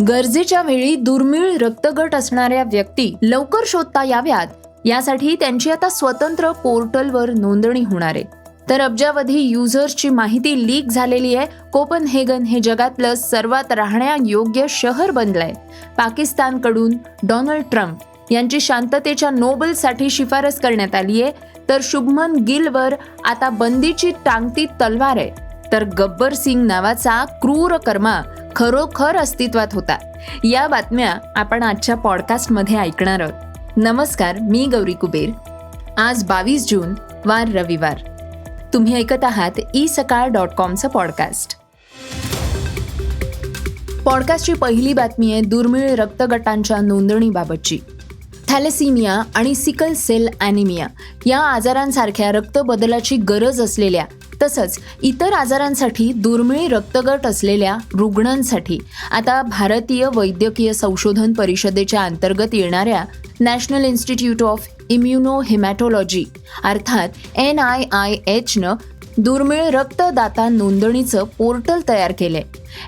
गरजेच्या वेळी दुर्मिळ रक्तगट असणाऱ्या व्यक्ती लवकर शोधता याव्यात. यासाठी त्यांची आता स्वतंत्र पोर्टलवर नोंदणी होणार आहे. तर अब्जावधी युजर्सची माहिती लीक झालेली आहे. कोपनहेगन हे जगातलं सर्वात राहण्यायोग्य शहर बनलंय. पाकिस्तानकडून डोनाल्ड ट्रम्प यांची शांततेच्या नोबलसाठी शिफारस करण्यात आली आहे. तर शुभमन गिलवर आता बंदीची टांगती तलवार आहे. तर गब्बर सिंग नावाचा क्रूर कर्मा खरोखर अस्तित्वात होता. या बातम्या आपण आजच्या पॉडकास्टमध्ये ऐकणार आहोत. नमस्कार मी गौरी कुबेर. आज बावीस जून वार रविवार. तुम्ही ऐकत आहात ई सकाळ डॉट कॉमचं पॉडकास्ट पॉडकास्टची पहिली बातमी आहे दुर्मिळ रक्तगटांच्या नोंदणीबाबतची. थॅलेसिमिया आणि सिकल सेल ॲनिमिया या आजारांसारख्या रक्तबदलाची गरज असलेल्या तसंच इतर आजारांसाठी दुर्मिळ रक्तगट असलेल्या रुग्णांसाठी आता भारतीय वैद्यकीय संशोधन परिषदेच्या अंतर्गत येणाऱ्या national institute of immuno haematology अर्थात एन आय आय एचनं दुर्मिळ रक्तदाता नोंदणीचं पोर्टल तयार केलंय.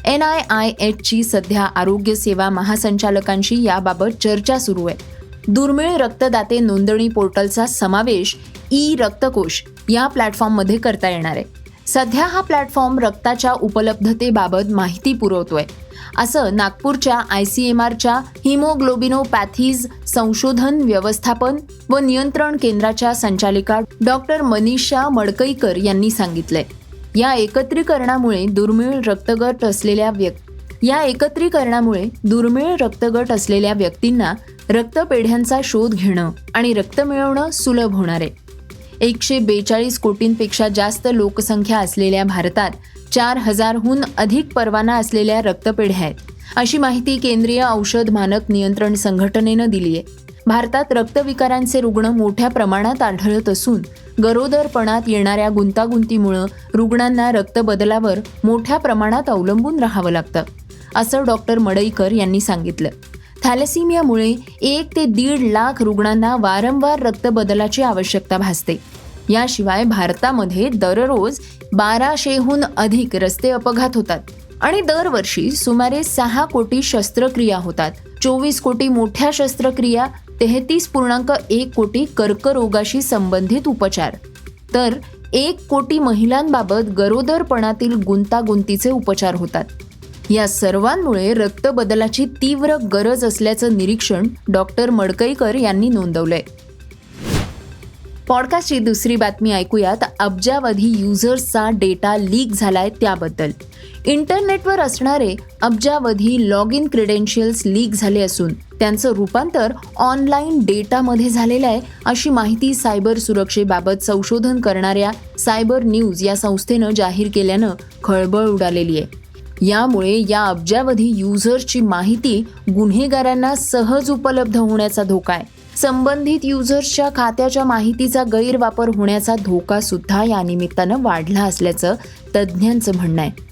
एन आय आय एचची सध्या आरोग्य सेवा महासंचालकांशी याबाबत चर्चा सुरू आहे. दुर्मिळ रक्तदाते नोंदणी पोर्टलचा समावेश ई रक्तकोश या प्लॅटफॉर्ममध्ये करता येणार आहे. सध्या हा प्लॅटफॉर्म रक्ताच्या उपलब्धतेबाबत माहिती पुरवतोय. असं नागपूरच्या आय सी एम आरच्या हिमोग्लोबिनोपॅथीज संशोधन व्यवस्थापन व नियंत्रण केंद्राच्या संचालिका डॉक्टर मनीषा मडकईकर यांनी सांगितलंय. या एकत्रीकरणामुळे दुर्मिळ रक्तगट असलेल्या व्यक्ती या एकत्रीकरणामुळे दुर्मिळ रक्तगट असलेल्या व्यक्तींना रक्तपेढ्यांचा शोध घेणं आणि रक्त मिळवणं सुलभ होणार आहे. एकशे बेचाळीस कोटींपेक्षा जास्त लोकसंख्या असलेल्या भारतात चार हजारहून अधिक परवाना असलेल्या रक्तपेढ्या आहेत. अशी माहिती केंद्रीय औषध मानक नियंत्रण संघटनेनं दिली आहे. भारतात रक्तविकारांचे रुग्ण मोठ्या प्रमाणात आढळत असून गरोदरपणात येणाऱ्या गुंतागुंतीमुळं रुग्णांना रक्तबदलावर मोठ्या प्रमाणात अवलंबून राहावं लागतं. असं डॉक्टर मडईकर यांनी सांगितलं. थॅलेसिमियामुळे एक ते दीड लाख रुग्णांना वारंवार रक्तबदलाची आवश्यकता भासते. याशिवाय भारतामध्ये दररोज बाराशेहून अधिक रस्ते अपघात होतात आणि दरवर्षी सुमारे सहा कोटी शस्त्रक्रिया होतात. चोवीस कोटी मोठ्या शस्त्रक्रिया तेहतीस पूर्णांक एक कोटी कर्करोगाशी संबंधित उपचार. तर एक कोटी महिलांबाबत गरोदरपणातील गुंतागुंतीचे उपचार होतात. या सर्वांमुळे रक्तबदलाची तीव्र गरज असल्याचं निरीक्षण डॉक्टर मडकईकर यांनी नोंदवलंय. पॉडकास्टची दुसरी बातमी ऐकूयात. अब्जावधी युजर्सचा डेटा लीक झालाय त्याबद्दल. इंटरनेटवर असणारे अब्जावधी लॉग इन क्रेडेन्शियल्स लीक झाले असून त्यांचं रूपांतर ऑनलाईन डेटामध्ये झालेलं आहे अशी माहिती सायबर सुरक्षेबाबत संशोधन करणाऱ्या सायबर न्यूज या संस्थेनं जाहीर केल्यानं खळबळ उडालेली आहे. यामुळे या अब्जावधी युजर्सची माहिती गुन्हेगारांना सहज उपलब्ध होण्याचा धोका आहे. संबंधित युजर्सच्या खात्याच्या माहितीचा गैरवापर होण्याचा धोका सुद्धा या निमित्तानं वाढला असल्याचं तज्ज्ञांचं म्हणणं आहे.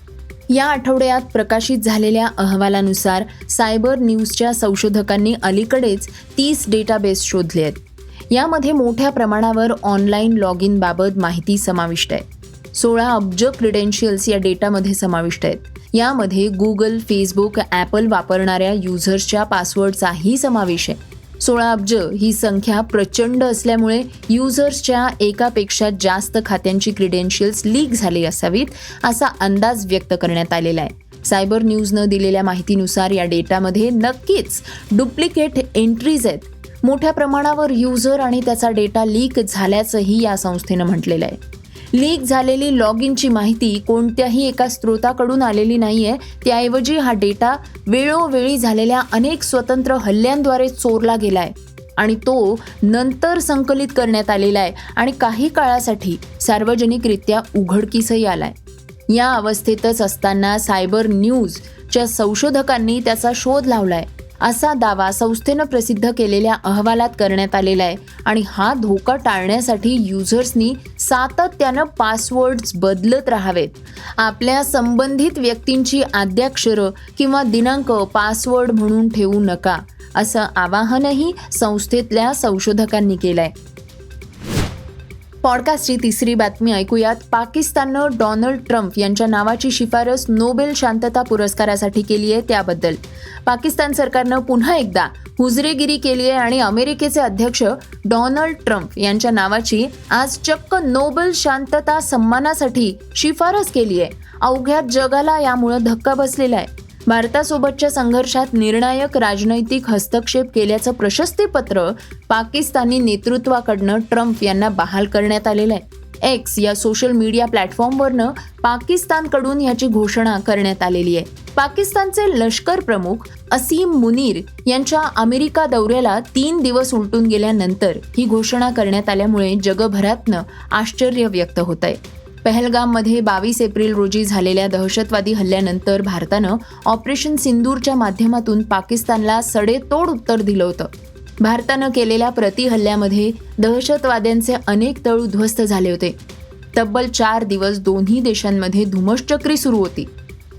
या आठवड्यात प्रकाशित झालेल्या अहवालानुसार सायबर न्यूजच्या संशोधकांनी अलीकडेच तीस डेटाबेस शोधले आहेत. यामध्ये मोठ्या प्रमाणावर ऑनलाईन लॉग इनबाबत माहिती समाविष्ट आहे. सोळा अब्ज क्रिडेन्शियल्स या डेटामध्ये समाविष्ट आहेत. यामध्ये गुगल फेसबुक ॲपल वापरणाऱ्या युझर्सच्या पासवर्डचाही समावेश आहे. सोळा अब्ज ही संख्या प्रचंड असल्यामुळे युझर्सच्या एकापेक्षा जास्त खात्यांची क्रिडेन्शियल्स लीक झाली असावीत असा अंदाज व्यक्त करण्यात आलेला आहे. सायबर न्यूजनं दिलेल्या माहितीनुसार या डेटामध्ये नक्कीच डुप्लिकेट एंट्रीज आहेत. मोठ्या प्रमाणावर युजर आणि त्याचा डेटा लीक झाल्याचंही या संस्थेनं म्हटलेलं आहे. लीक झालेली लॉग इनची माहिती कोणत्याही एका स्रोताकडून आलेली नाहीये. त्याऐवजी हा डेटा वेळोवेळी झालेल्या अनेक स्वतंत्र हल्ल्यांद्वारे चोरला गेलाय आणि तो नंतर संकलित करण्यात आलेला आहे आणि काही काळासाठी सार्वजनिकरित्या उघडकीसही आलाय. या अवस्थेतच असताना सायबर न्यूजच्या संशोधकांनी त्याचा शोध लावलाय. असा दावा संस्थेनं प्रसिद्ध केलेल्या अहवालात करण्यात आलेला आहे आणि हा धोका टाळण्यासाठी युजर्सनी सातत्यानं पासवर्ड्स बदलत राहावेत. आपल्या संबंधित व्यक्तींची आद्याक्षरं किंवा दिनांक पासवर्ड म्हणून ठेवू नका असं आवाहनही संस्थेतल्या संशोधकांनी केलंय. पॉडकास्टची तिसरी बातमी ऐकूयात. पाकिस्ताननं डोनाल्ड ट्रम्प यांच्या नावाची शिफारस नोबेल शांतता पुरस्कारासाठी केली आहे त्याबद्दल. पाकिस्तान सरकारनं पुन्हा एकदा हुजरेगिरी केली आहे आणि अमेरिकेचे अध्यक्ष डोनाल्ड ट्रम्प यांच्या नावाची आज चक्क नोबेल शांतता सन्मानासाठी शिफारस केली आहे. अवघ्या जगाला यामुळं धक्का बसलेला आहे. भारतासोबतच्या संघर्षात निर्णायक राजनैतिक हस्तक्षेप केल्याचं प्रशस्तीपत्र पाकिस्तानी नेतृत्वाकडनं ट्रम्प यांना बहाल करण्यात आलेलं आहे. एक्स या सोशल मीडिया प्लॅटफॉर्मवरनं पाकिस्तानकडून याची घोषणा करण्यात आलेली आहे. पाकिस्तानचे लष्कर प्रमुख असीम मुनीर यांच्या अमेरिका दौऱ्याला तीन दिवस उलटून गेल्यानंतर ही घोषणा करण्यात आल्यामुळे जगभरातनं आश्चर्य व्यक्त होत आहे पहलगाममध्ये बावीस एप्रिल रोजी झालेल्या दहशतवादी हल्ल्यानंतर भारतानं ऑपरेशन सिंदूरच्या माध्यमातून पाकिस्तानला सडेतोड उत्तर दिलं होतं. भारतानं केलेल्या प्रतिहल्ल्यामध्ये दहशतवाद्यांचे अनेक तळ उद्ध्वस्त झाले होते. तब्बल चार दिवस दोन्ही देशांमध्ये धुमश्चक्री सुरू होती.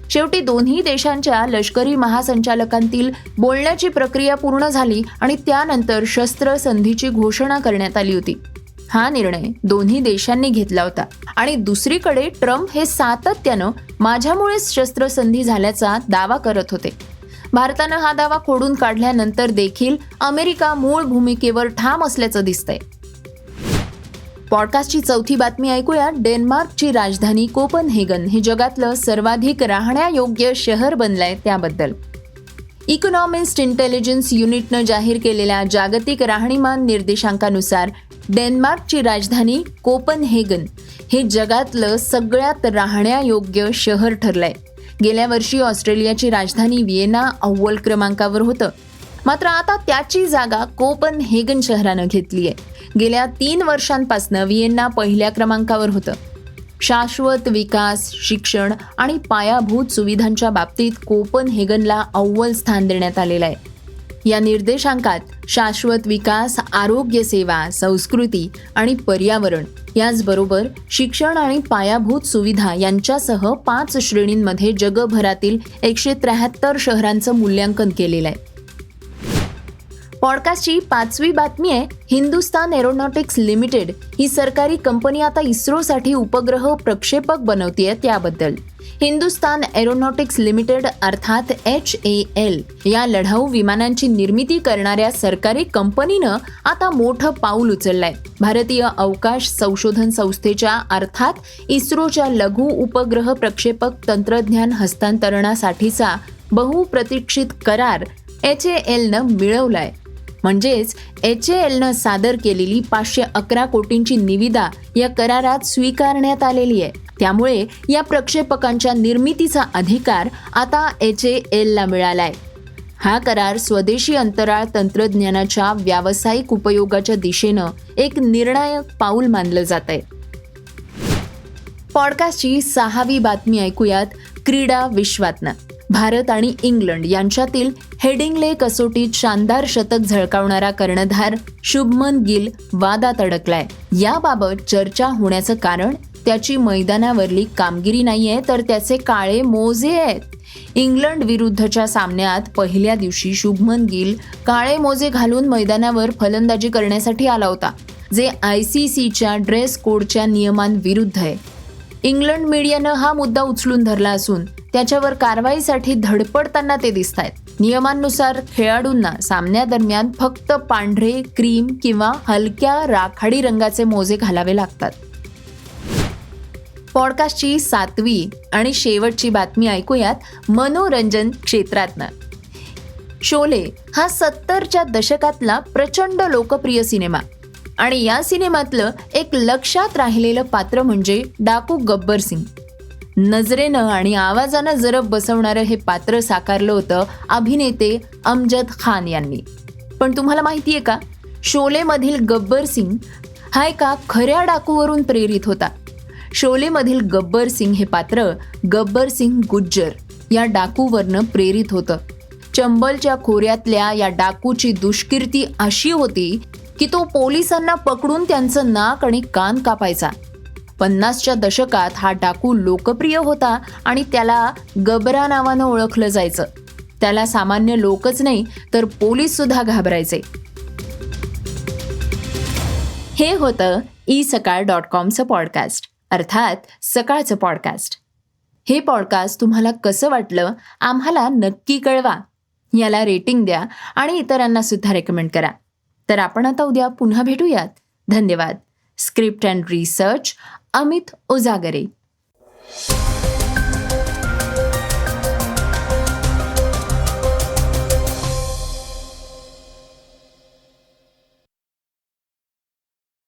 शेवटी दोन्ही देशांच्या लष्करी महासंचालकांतील बोलण्याची प्रक्रिया पूर्ण झाली आणि त्यानंतर शस्त्र संधीची घोषणा करण्यात आली होती. हा निर्णय दोन्ही देशांनी घेतला होता. आणि दुसरीकडे ट्रम्प हे सातत्यानं माझ्यामुळेच शस्त्रसंधी झाल्याचा दावा करत होते. भारतानं हा दावा खोडून काढल्यानंतर देखील अमेरिका मूळ भूमिकेवर ठाम असल्याचं दिसतंय. पॉडकास्टची चौथी बातमी ऐकूया. डेन्मार्कची राजधानी कोपनहेगन हे जगातलं सर्वाधिक राहण्यायोग्य शहर बनलंय त्याबद्दल. इकॉनॉमिस्ट इंटेलिजन्स युनिटनं जाहीर केलेल्या जागतिक राहणीमान निर्देशांकानुसार डेन्मार्कची राजधानी कोपनहेगन हे जगातलं सगळ्यात राहण्यायोग्य शहर ठरलंय. गेल्या वर्षी ऑस्ट्रेलियाची राजधानी विएना अव्वल क्रमांकावर होतं. मात्र आता त्याची जागा कोपन हेगन शहरानं घेतली आहे गेल्या तीन वर्षांपासून विएन्ना पहिल्या क्रमांकावर होतं. शाश्वत विकास शिक्षण आणि पायाभूत सुविधांच्या बाबतीत कोपन हेगनला अव्वल स्थान देण्यात आलेलं आहे. या निर्देशांकात शाश्वत विकास आरोग्य सेवा संस्कृती आणि पर्यावरण याचबरोबर शिक्षण आणि पायाभूत सुविधा यांच्यासह पाच श्रेणींमध्ये जगभरातील एकशे त्र्याहत्तर शहरांचं मूल्यांकन केलेलं आहे. पॉडकास्टची पाचवी बातमी आहे हिंदुस्तान एरोनॉटिक्स लिमिटेड ही सरकारी कंपनी आता इस्रोसाठी उपग्रह प्रक्षेपक बनवतीये त्याबद्दल. हिंदुस्तान एरोनॉटिक्स लिमिटेड अर्थात एच ए एल या लढाऊ विमानांची निर्मिती करणाऱ्या सरकारी कंपनीनं आता मोठं पाऊल उचललंय. भारतीय अवकाश संशोधन संस्थेच्या अर्थात इस्रोच्या लघु उपग्रह प्रक्षेपक तंत्रज्ञान हस्तांतरणासाठीचा बहुप्रतीक्षित करार एच ए एलनं मिळवलाय. म्हणजेच एच ए एलनं सादर केलेली पाचशे अकरा कोटींची निविदा या करारात स्वीकारण्यात आलेली आहे. त्यामुळे या प्रक्षेपकांच्या निर्मितीचा अधिकार आता एच ए एलला मिळालाय. हा करार स्वदेशी अंतराळ तंत्रज्ञानाच्या व्यावसायिक उपयोगाच्या दिशेनं एक निर्णायक पाऊल मानलं जात आहे. पॉडकास्टची सहावी बातमी ऐकूयात क्रीडा विश्वातनं. भारत आणि इंग्लंड यांच्यातील हेडिंगले कसोटीत शानदार शतक झळकावणारा कर्णधार शुभमन गिल वादात अडकलाय. याबाबत चर्चा होण्याचं कारण त्याची मैदानावरली कामगिरी नाहीये तर त्याचे काळे मोजे आहेत. इंग्लंड विरुद्धच्या सामन्यात पहिल्या दिवशी शुभमन गिल काळे मोजे घालून मैदानावर फलंदाजी करण्यासाठी आला होता जे आय सी सीच्या ड्रेस कोडच्या नियमांविरुद्ध आहे. इंग्लंड मीडियानं हा मुद्दा उचलून धरला असून त्याच्यावर कारवाईसाठी धडपडताना ते दिसत आहेत नियमांनुसार खेळाडूंना सामन्यादरम्यान फक्त पांढरे क्रीम किंवा हलक्या राखाडी रंगाचे मोजे घालावे लागतात. पॉडकास्टची सातवी आणि शेवटची बातमी ऐकूयात मनोरंजन क्षेत्रातनं. शोले हा सत्तरच्या दशकातला प्रचंड लोकप्रिय सिनेमा. आणि या सिनेमातलं एक लक्षात राहिलेलं पात्र म्हणजे डाकू गब्बर सिंग. नजरेनं आणि आवाजानं जरब बसवणारं हे पात्र साकारलं होतं अभिनेते अमजद खान यांनी. पण तुम्हाला माहिती आहे का? शोलेमधील गब्बर सिंग हा एका खऱ्या डाकूवरून प्रेरित होता. शोलेमधील गब्बर सिंग हे पात्र गब्बर सिंग गुज्जर या डाकूवरनं प्रेरित होतं. चंबलच्या खोऱ्यातल्या या डाकूची दुष्कीर्ती अशी होती की तो पोलिसांना पकडून त्यांचं नाक आणि कान कापायचा. पन्नासच्या दशकात हा डाकू लोकप्रिय होता आणि त्याला गबरा नावानं ओळखलं जायचं. त्याला सामान्य लोकच नाही तर पोलीस सुद्धा घाबरायचे. हे होतं ई सकाळ डॉट कॉमचं पॉडकास्ट अर्थात सकाळचं पॉडकास्ट. हे पॉडकास्ट तुम्हाला कसं वाटलं आम्हाला नक्की कळवा. याला रेटिंग द्या आणि इतरांना सुद्धा रेकमेंड करा. तर आपण आता उद्या पुन्हा भेटूयात. धन्यवाद. Script and research Amit Ojagare